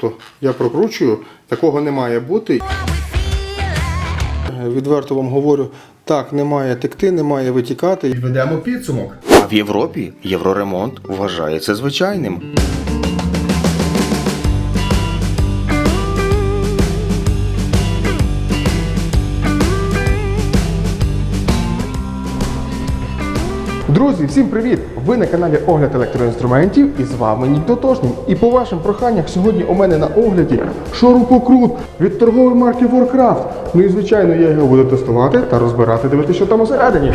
То я прокручую, такого не має бути. Е, Відверто вам говорю, так, не має текти, не має витікати. Ведемо підсумок. А в Європі євроремонт вважається звичайним. Друзі, всім привіт! Ви на каналі Огляд електроінструментів і з вами Нік Дотошній. І по вашим проханнях сьогодні у мене на огляді шурупокрут від торгової марки Warcraft. Ну і звичайно, я його буду тестувати та розбирати, дивитися, що там усередині.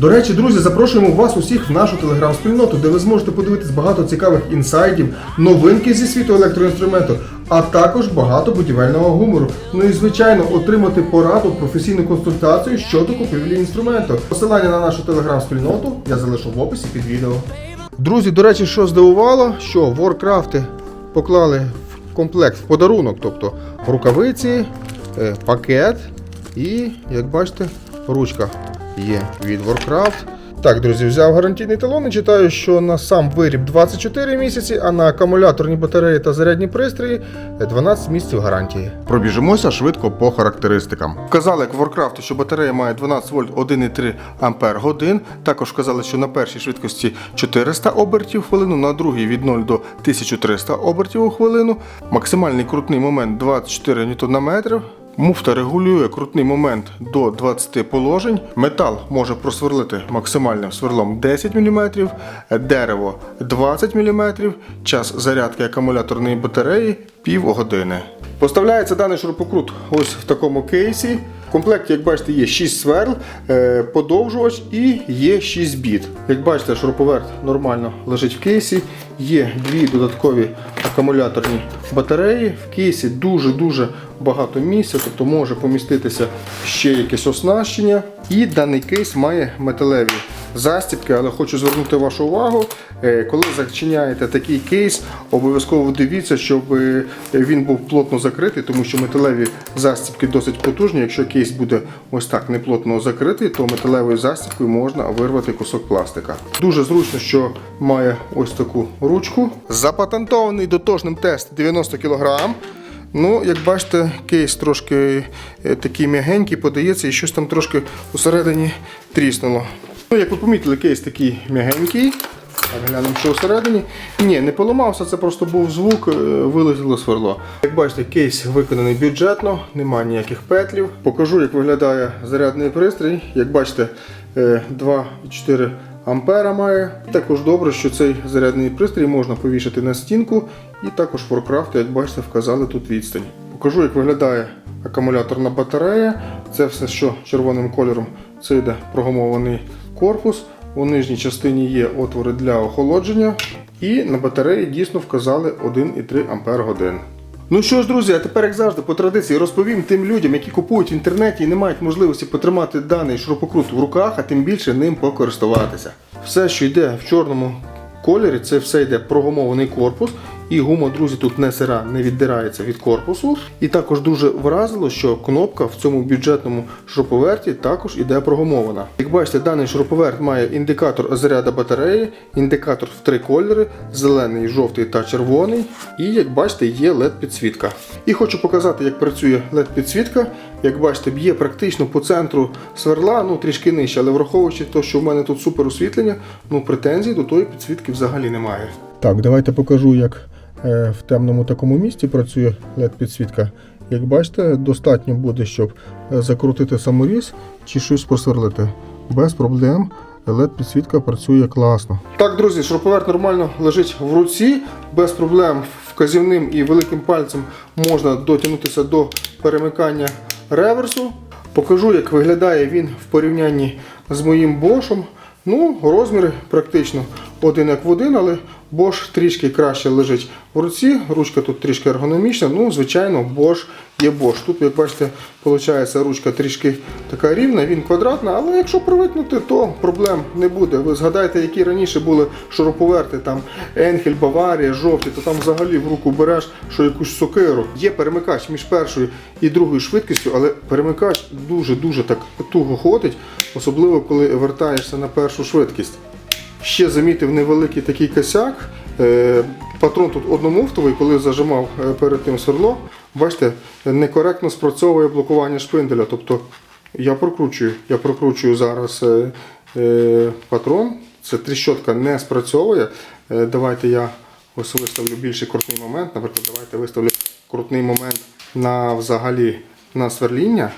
До речі, друзі, запрошуємо вас усіх в нашу телеграм-спільноту, де ви зможете подивитись багато цікавих інсайдів, новинки зі світу електроінструменту, а також багато будівельного гумору. Ну і звичайно, отримати пораду, професійну консультацію щодо купівлі інструменту. Посилання на нашу телеграм-спільноту я залишу в описі під відео. Друзі, до речі, що здивувало, що Warcraft поклали в комплект в подарунок, тобто рукавиці, е, пакет і, як бачите, ручка є від Warcraft. Так, друзі, взяв гарантійний талон і читаю, що на сам виріб 24 місяці, а на акумуляторні батареї та зарядні пристрої 12 місяців гарантії. Пробіжимося швидко по характеристикам. Вказали як Warcraft, що батарея має 12 вольт 1,3 ампер годин. Також вказали, що на першій швидкості 400 обертів хвилину, на другій від 0 до 1300 обертів у хвилину. Максимальний крутний момент 24 Нм. Муфта регулює крутний момент до 20 положень. Метал може просверлити максимальним сверлом 10 мм, дерево 20 мм, час зарядки акумуляторної батареї півгодини. Поставляється даний шурупокрут ось в такому кейсі. В комплекті, як бачите, є 6 сверл, е, подовжувач і є 6 біт. Як бачите, шуруповерт нормально лежить в кейсі. Є дві додаткові акумуляторні батареї. В кейсі дуже-дуже багато місця, тобто може поміститися ще якесь оснащення. І даний кейс має металеві застібки, але хочу звернути вашу увагу, е, коли зачиняєте такий кейс, обов'язково дивіться, щоб е, він був плотно закритий, тому що металеві застібки досить потужні. Якщо кейс буде ось так неплотно закритий, то металевою застібкою можна вирвати кусок пластика. Дуже зручно, що має ось таку ручку. Запатентований дотожним тест 90 кг. Ну, як бачите, кейс трошки е, такий м'ягенький, подається, і щось там трошки усередині тріснуло. Ну, як ви помітили, кейс такий м'ягенький. Глянемо, що всередині. Ні, не поламався, це просто був звук, е, вилетіло сверло. Як бачите, кейс виконаний бюджетно, немає ніяких петлів. Покажу, як виглядає зарядний пристрій. Як бачите, е, 2,4 ампера має. Також добре, що цей зарядний пристрій можна повішати на стінку. І також Warcraft, як бачите, вказали тут відстань. Покажу, як виглядає акумуляторна батарея. Це все, що червоним кольором, це йде прогумований корпус. У нижній частині є отвори для охолодження. І на батареї дійсно вказали 1,3 Ампер годин. Ну що ж, друзі, а тепер, як завжди, по традиції розповім тим людям, які купують в інтернеті і не мають можливості потримати даний шурупокрут в руках, а тим більше ним покористуватися. Все, що йде в чорному кольорі, це все йде прогумований корпус. І гума, друзі, тут не сира, не віддирається від корпусу. І також дуже вразило, що кнопка в цьому бюджетному шуруповерті також іде прогумована. Як бачите, даний шуруповерт має індикатор заряду батареї, індикатор в три кольори: зелений, жовтий та червоний. І як бачите, є LED-підсвітка. І хочу показати, як працює LED-підсвітка. Як бачите, б'є практично по центру сверла, ну трішки нижче, але враховуючи те, що в мене тут супер освітлення, ну претензій до тої підсвітки взагалі немає. Так, давайте покажу, як в темному такому місці працює LED-підсвітка. Як бачите, достатньо буде, щоб е, закрутити саморіз чи щось просверлити. Без проблем LED-підсвітка працює класно. Так, друзі, шуруповерт нормально лежить в руці, без проблем вказівним і великим пальцем можна дотягнутися до перемикання реверсу. Покажу, як виглядає він в порівнянні з моїм бошом. Ну, розміри практично один як в один, але Bosch трішки краще лежить в руці. Ручка тут трішки ергономічна. Ну, звичайно, Bosch є Bosch. Тут, як бачите, виходить, ручка трішки така рівна, він квадратна, але якщо привикнути, то проблем не буде. Ви згадайте, які раніше були шуруповерти, там Енхель, Баварія, жовті, то там взагалі в руку береш, що якусь сокиру. Є перемикач між першою і другою швидкістю, але перемикач дуже-дуже так туго ходить, особливо коли вертаєшся на першу швидкість. Ще замітив невеликий такий косяк. Е, Патрон тут одномуфтовий, коли зажимав е, перед тим сверло, бачите, некоректно спрацьовує блокування шпинделя. Тобто я прокручую, я прокручую зараз е, патрон. Це тріщотка не спрацьовує. Давайте я ось виставлю більший крутний момент. Наприклад, давайте виставлю крутний момент на взагалі на сверління.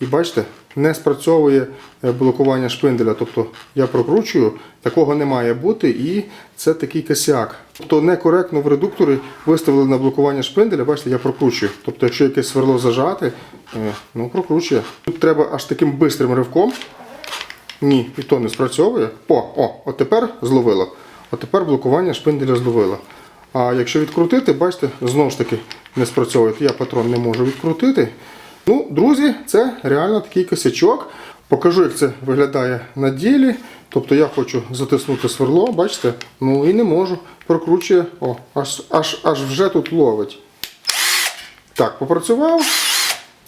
І бачите, не спрацьовує е, блокування шпинделя. Тобто я прокручую, такого не має бути, і це такий косяк. Тобто некоректно в редукторі виставили на блокування шпинделя, бачите, я прокручую. Тобто, якщо якесь сверло зажати, е, ну прокручує. Тут треба аж таким бистрим ривком. Ні, і то не спрацьовує. О, о, от тепер зловило. От тепер блокування шпинделя зловило. А якщо відкрутити, бачите, знову ж таки не спрацьовує. Я патрон не можу відкрутити. Ну, друзі, це реально такий косячок. Покажу, як це виглядає на ділі. Тобто я хочу затиснути сверло, бачите? Ну і не можу. Прокручує. О, аж, аж, аж вже тут ловить. Так, попрацював.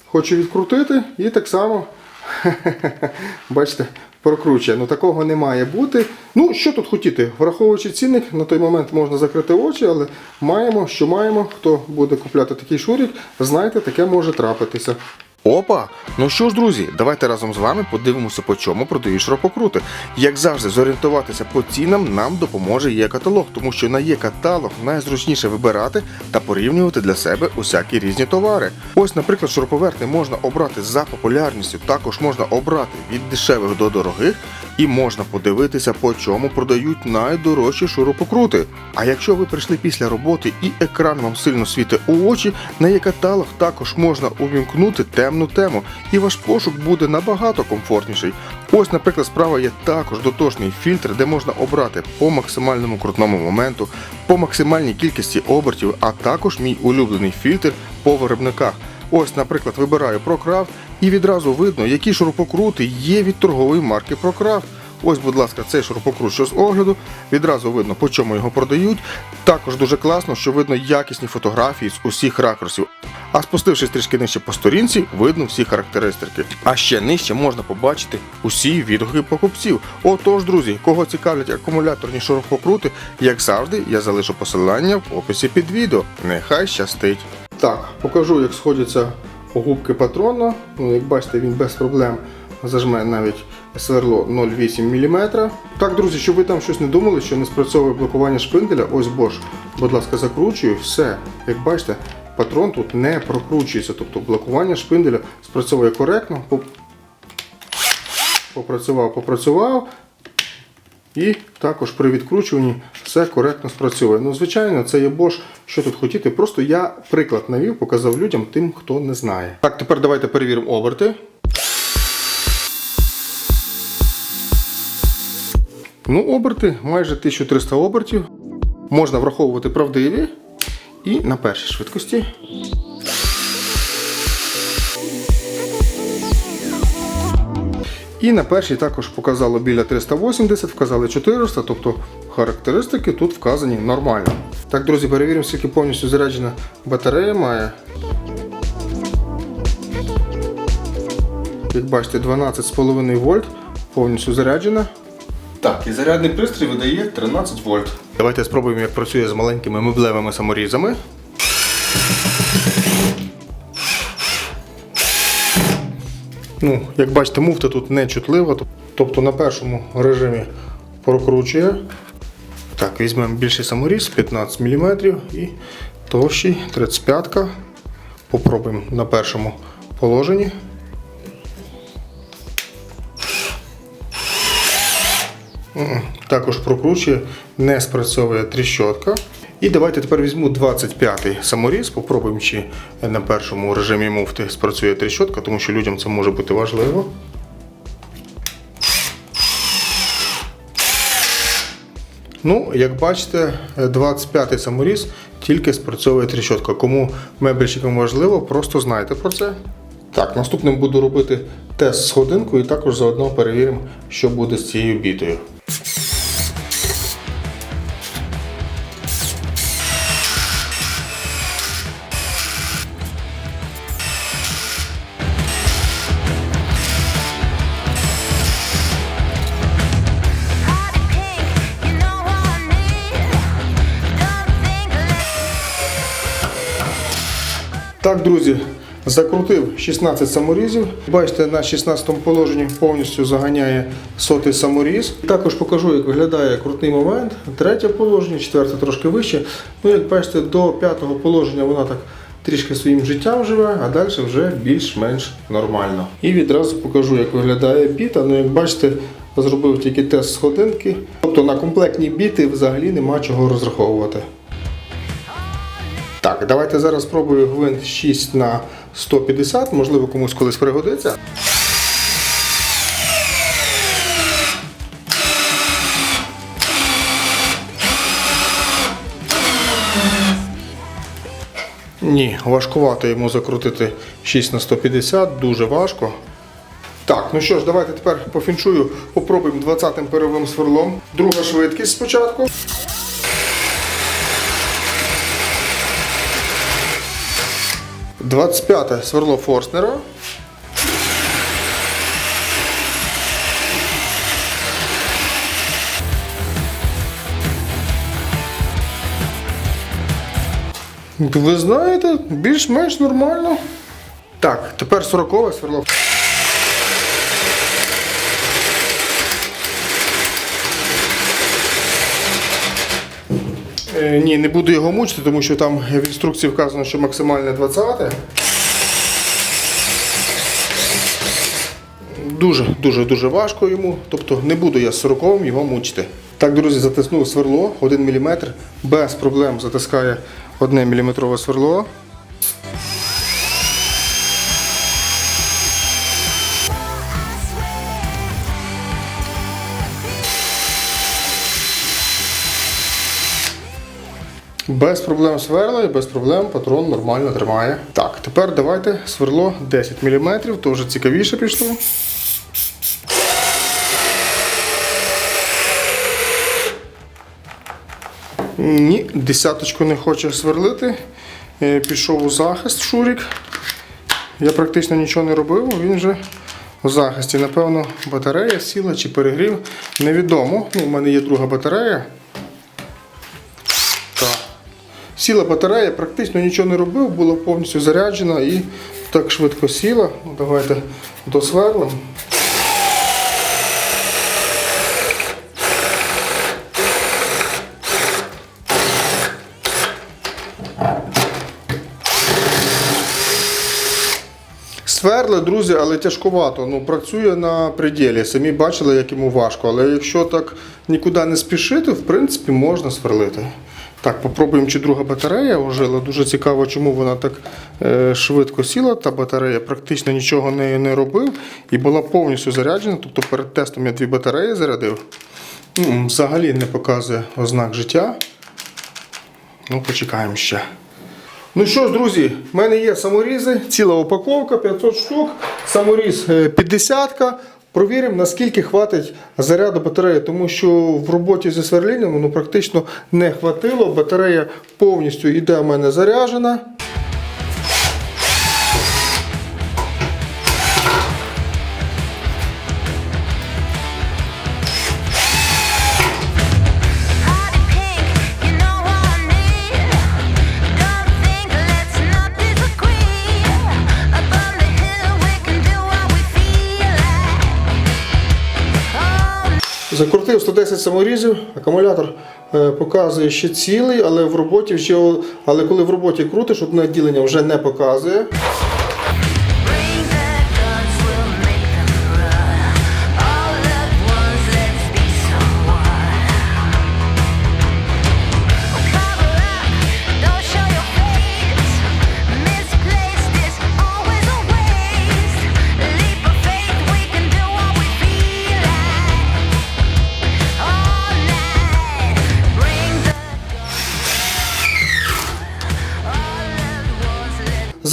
Хочу відкрутити і так само. Бачите, прокручує. Ну такого не має бути. Ну, що тут хотіти? Враховуючи цінник, на той момент можна закрити очі, але маємо, що маємо. Хто буде купляти такий шурік, знайте, таке може трапитися. Опа! Ну що ж, друзі, давайте разом з вами подивимося, по чому продають шропокрути. Як завжди, зорієнтуватися по цінам нам допоможе є каталог, тому що на є каталог найзручніше вибирати та порівнювати для себе усякі різні товари. Ось, наприклад, шуруповерти можна обрати за популярністю, також можна обрати від дешевих до дорогих, і можна подивитися, по чому продають найдорожчі шуропокрути. А якщо ви прийшли після роботи і екран вам сильно світить у очі, на є каталог також можна увімкнути темну тему, і ваш пошук буде набагато комфортніший. Ось, наприклад, справа є також дотошний фільтр, де можна обрати по максимальному крутному моменту, по максимальній кількості обертів, а також мій улюблений фільтр по виробниках. Ось, наприклад, вибираю ProCraft і відразу видно, які шурупокрути є від торгової марки ProCraft. Ось, будь ласка, цей шурупокрут, що з огляду. Відразу видно, по чому його продають. Також дуже класно, що видно якісні фотографії з усіх ракурсів. А спустившись трішки нижче по сторінці, видно всі характеристики. А ще нижче можна побачити усі відгуки покупців. Отож, друзі, кого цікавлять акумуляторні шурупокрути, як завжди, я залишу посилання в описі під відео. Нехай щастить. Так, покажу, як сходяться губки патрона. Ну, як бачите, він без проблем зажме навіть сверло 0,8 мм. Так, друзі, щоб ви там щось не думали, що не спрацьовує блокування шпинделя, ось Bosch, будь ласка, закручую, все. Як бачите, патрон тут не прокручується, тобто блокування шпинделя спрацьовує коректно. Попрацював, попрацював. І також при відкручуванні все коректно спрацьовує. Ну, звичайно, це є Bosch, що тут хотіти. Просто я приклад навів, показав людям, тим, хто не знає. Так, тепер давайте перевіримо оберти. Ну, оберти майже 1300 обертів. Можна враховувати правдиві і на першій швидкості. І на першій також показало біля 380, вказали 400, тобто характеристики тут вказані нормально. Так, друзі, перевіримо, скільки повністю заряджена батарея має. Як бачите, 12,5 вольт повністю заряджена. Так, і зарядний пристрій видає 13 вольт. Давайте спробуємо, як працює з маленькими меблевими саморізами. Ну, як бачите, муфта тут не чутлива, тобто на першому режимі прокручує. Так, візьмемо більший саморіз 15 мм і товщий 35 Попробуємо на першому положенні. Також прокручує, не спрацьовує тріщотка. І давайте тепер візьму 25-й саморіз, попробуємо, чи на першому режимі муфти спрацює тріщотка, тому що людям це може бути важливо. Ну, як бачите, 25-й саморіз тільки спрацьовує тріщотка. Кому мебельщикам важливо, просто знайте про це. Так, наступним буду робити тест з годинкою і також заодно перевіримо, що буде з цією бітою. Так, друзі, закрутив 16 саморізів. Бачите, на 16 положенні повністю заганяє сотий саморіз. Також покажу, як виглядає крутний момент. Третє положення, четверте трошки вище. Ну, як бачите, до п'ятого положення вона так трішки своїм життям живе, а далі вже більш-менш нормально. І відразу покажу, як виглядає біта. Ну, як бачите, зробив тільки тест сходинки. Тобто на комплектні біти взагалі нема чого розраховувати. Так, давайте зараз спробую гвинт 6 на 150, можливо, комусь колись пригодиться. Ні, важкувато йому закрутити 6 на 150, дуже важко. Так, ну що ж, давайте тепер пофіншую, попробуємо 20-м перовим сверлом. Друга швидкість спочатку. Двадцять п'яте сверло Форснера. Ви знаєте, більш-менш нормально. Так, тепер 40-е сверло. Ні, не буду його мучити, тому що там в інструкції вказано, що максимальне 20. Дуже, дуже, дуже важко йому. Тобто не буду я з 40 його мучити. Так, друзі, затиснув сверло 1 мм. Без проблем затискає 1 мм сверло. Без проблем сверла і без проблем патрон нормально тримає. Так, тепер давайте сверло 10 мм, то вже цікавіше пішло. Ні, десяточку не хоче сверлити. Е, Пішов у захист Шурік. Я практично нічого не робив, він вже у захисті. Напевно, батарея сіла чи перегрів. Невідомо. Ну, у мене є друга батарея. Сіла батарея, практично нічого не робив, була повністю заряджена і так швидко сіла. Ну, давайте досверлимо. Сверли, друзі, але тяжкувато. Ну, працює на пределі. Самі бачили, як йому важко. Але якщо так нікуди не спішити, в принципі, можна сверлити. Так, попробуємо, чи друга батарея ожила. Дуже цікаво, чому вона так е, швидко сіла. Та батарея практично нічого нею не робив і була повністю заряджена. Тобто перед тестом я дві батареї зарядив. М, Взагалі не показує ознак життя. Ну, почекаємо ще. Ну що ж, друзі, в мене є саморізи, ціла упаковка, 500 штук, саморіз е, 50. Провіримо, наскільки хватить заряду батареї, тому що в роботі зі сверлінням ну, практично не хватило. Батарея повністю йде в мене заряджена. Закрутив 110 саморізів, акумулятор е, показує ще цілий, але в роботі але коли в роботі крутиш, одне ділення вже не показує.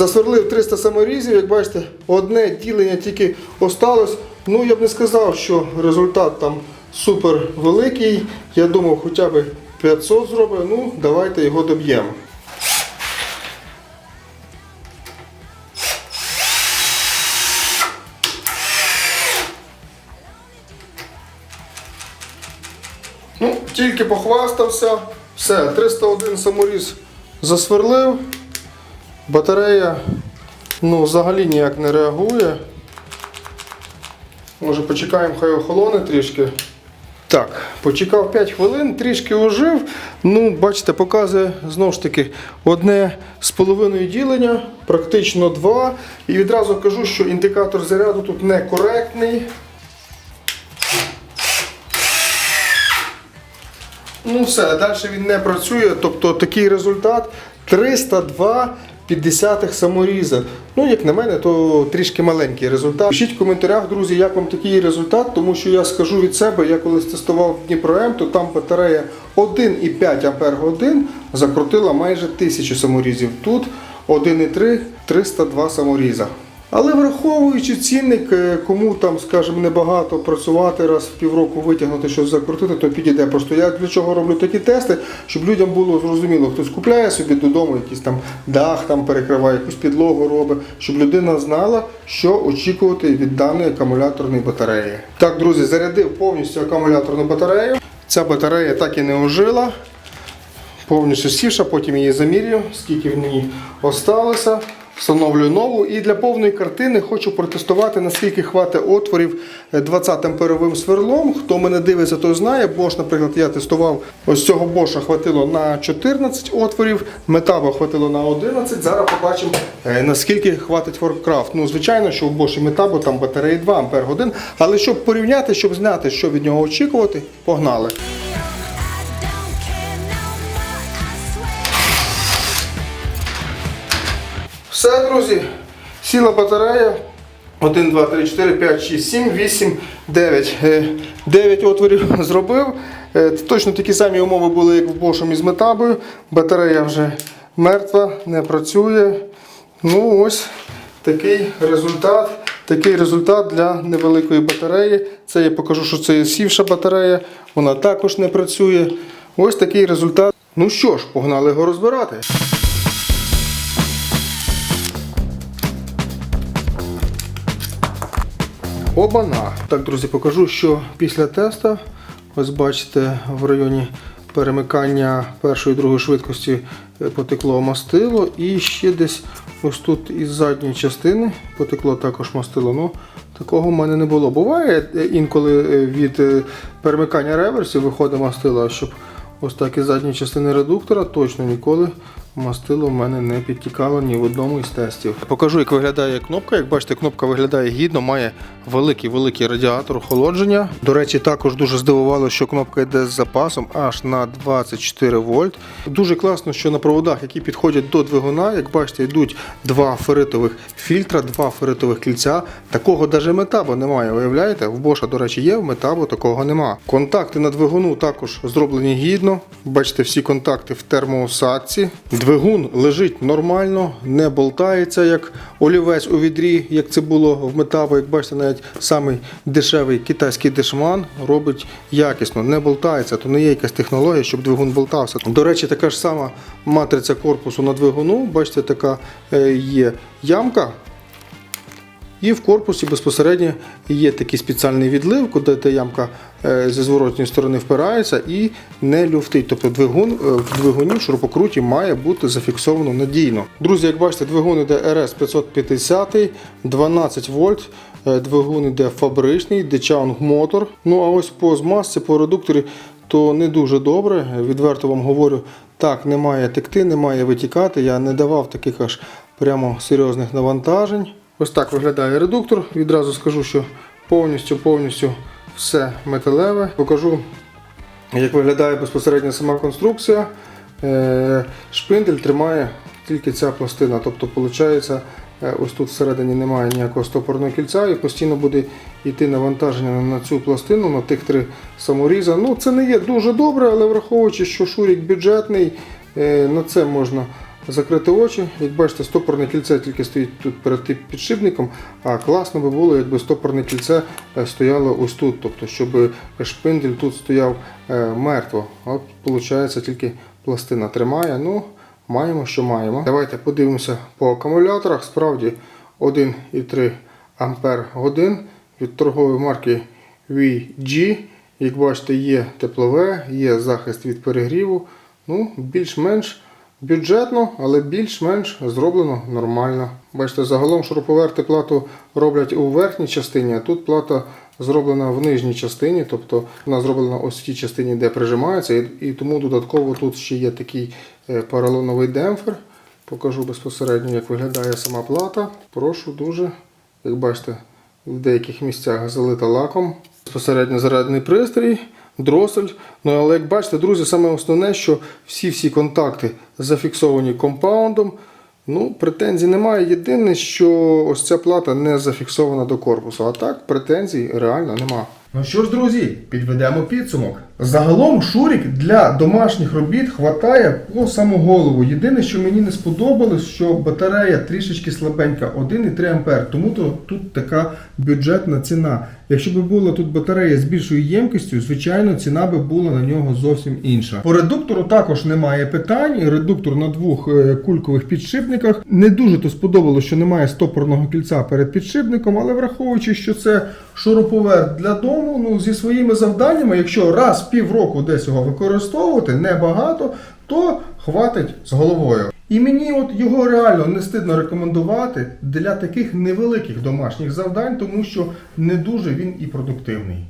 Засверлив 300 саморізів, як бачите, одне ділення тільки осталось. Ну, я б не сказав, що результат там супер великий. Я думав, хоча б 500 зробив. Ну, давайте його доб'ємо. Ну, тільки похвастався. Все, 301 саморіз засверлив. Батарея ну, взагалі ніяк не реагує. Може почекаємо, хай охолоне трішки. Так, почекав 5 хвилин, трішки ожив. Ну, бачите, показує знову ж таки одне з половиною ділення, практично два. І відразу кажу, що індикатор заряду тут некоректний. Ну все, далі він не працює. Тобто такий результат 302 50 саморіза. Ну, як на мене, то трішки маленький результат. Пишіть в коментарях, друзі, як вам такий результат, тому що я скажу від себе, я колись тестував Дніпром, то там батарея 1,5 Ах закрутила майже 1000 саморізів. Тут 1,3 302 саморіза. Але враховуючи цінник, е, кому там, скажімо, небагато працювати раз в півроку витягнути щось закрутити, то підійде. Просто я для чого роблю такі тести, щоб людям було зрозуміло, хтось купляє собі додому якийсь там дах там перекриває, якусь підлогу робить, щоб людина знала, що очікувати від даної акумуляторної батареї. Так, друзі, зарядив повністю акумуляторну батарею. Ця батарея так і не ожила повністю сівша, потім її замірюю, скільки в ній осталося. Встановлюю нову і для повної картини хочу протестувати, наскільки хватить отворів 20 амперовим сверлом. Хто мене дивиться, той знає. Bosch, наприклад, я тестував ось цього Bosch хватило на 14 отворів, Metabo хватило на 11. Зараз побачимо, е, наскільки хватить Warcraft. Ну, звичайно, що у Bosch Metabo там батареї 2 ампер годин. Але щоб порівняти, щоб знати, що від нього очікувати, погнали. Все, друзі, сіла батарея. 1, 2, 3, 4, 5, 6, 7, 8, 9. 9 отворів зробив. Е, Точно такі самі умови були, як в Bosch із метабою. Батарея вже мертва, не працює. Ну ось такий результат. Такий результат для невеликої батареї. Це я покажу, що це сівша батарея. Вона також не працює. Ось такий результат. Ну що ж, погнали його розбирати. Обана. Так, друзі, покажу, що після тесту, ось бачите, в районі перемикання першої і другої швидкості е, потекло мастило. І ще десь ось тут із задньої частини потекло також мастило. Ну, такого в мене не було. Буває е, інколи е, від перемикання реверсів виходить мастило, щоб ось так із задньої частини редуктора точно ніколи мастило в мене не підтікало ні в одному із тестів. Покажу, як виглядає кнопка. Як бачите, кнопка виглядає гідно, має великий великий радіатор охолодження. До речі, також дуже здивувало, що кнопка йде з запасом аж на 24 вольт. Дуже класно, що на проводах, які підходять до двигуна, як бачите, йдуть два феритових фільтра, два феритових кільця. Такого навіть метабо немає. Уявляєте? В Боша, до речі, є, в метабо такого нема. Контакти на двигуну також зроблені гідно. Бачите, всі контакти в термоусадці. Двигун лежить нормально, не болтається, як олівець у відрі, як це було в метаво. Як бачите, навіть самий дешевий китайський дешман робить якісно, не болтається. То не є якась технологія, щоб двигун болтався. До речі, така ж сама матриця корпусу на двигуну. Бачите, така е, є ямка. І в корпусі безпосередньо є такий спеціальний відлив, куди та ямка е, зі зворотньої сторони впирається і не люфтить. Тобто двигун е, в двигуні в шурупокруті має бути зафіксовано надійно. Друзі, як бачите, двигун іде RS 550, 12 вольт. е, Двигун іде фабричний, Dechang мотор. Ну а ось по змазці, по редукторі, то не дуже добре. Відверто вам говорю, так, немає текти, немає витікати. Я не давав таких аж прямо серйозних навантажень. Ось так виглядає редуктор. Відразу скажу, що повністю повністю все металеве. Покажу, як виглядає безпосередньо сама конструкція. Е, Шпиндель тримає тільки ця пластина. Тобто, виходить, е, ось тут всередині немає ніякого стопорного кільця і постійно буде йти навантаження на цю пластину, на тих три саморіза. Ну, це не є дуже добре, але враховуючи, що шурік бюджетний, е, на це можна закрити очі. Як бачите, стопорне кільце тільки стоїть тут перед тим підшипником, а класно би було, якби стопорне кільце е, стояло ось тут, тобто, щоб шпиндель тут стояв е, мертво. От виходить, тільки пластина тримає. Ну, маємо, що маємо. Давайте подивимося по акумуляторах. Справді 1,3 Ампер годин від торгової марки VG. Як бачите, є теплове, є захист від перегріву. Ну, більш-менш Бюджетно, але більш-менш зроблено нормально. Бачите, загалом шуруповерти плату роблять у верхній частині, а тут плата зроблена в нижній частині, тобто вона зроблена ось в тій частині, де прижимається, і, тому додатково тут ще є такий е, поролоновий демпфер. Покажу безпосередньо, як виглядає сама плата. Прошу дуже, як бачите, в деяких місцях залита лаком. Безпосередньо зарядний пристрій, дросель. Ну але як бачите, друзі, саме основне, що всі-всі контакти зафіксовані компаундом. Ну, претензій немає. Єдине, що ось ця плата не зафіксована до корпусу. А так претензій реально нема. Ну що ж, друзі, підведемо підсумок. Загалом шурік для домашніх робіт хватає по саму голову. Єдине, що мені не сподобалось, що батарея трішечки слабенька, 1,3 А, тому то тут така бюджетна ціна. Якщо б була тут батарея з більшою ємкістю, звичайно, ціна би була на нього зовсім інша. По редуктору також немає питань. Редуктор на двох е, кулькових підшипниках. Не дуже то сподобалося, що немає стопорного кільця перед підшипником, але враховуючи, що це шуруповерт для дому, ну зі своїми завданнями, якщо раз півроку десь його використовувати, небагато, то хватить з головою. І мені от його реально не стидно рекомендувати для таких невеликих домашніх завдань, тому що не дуже він і продуктивний.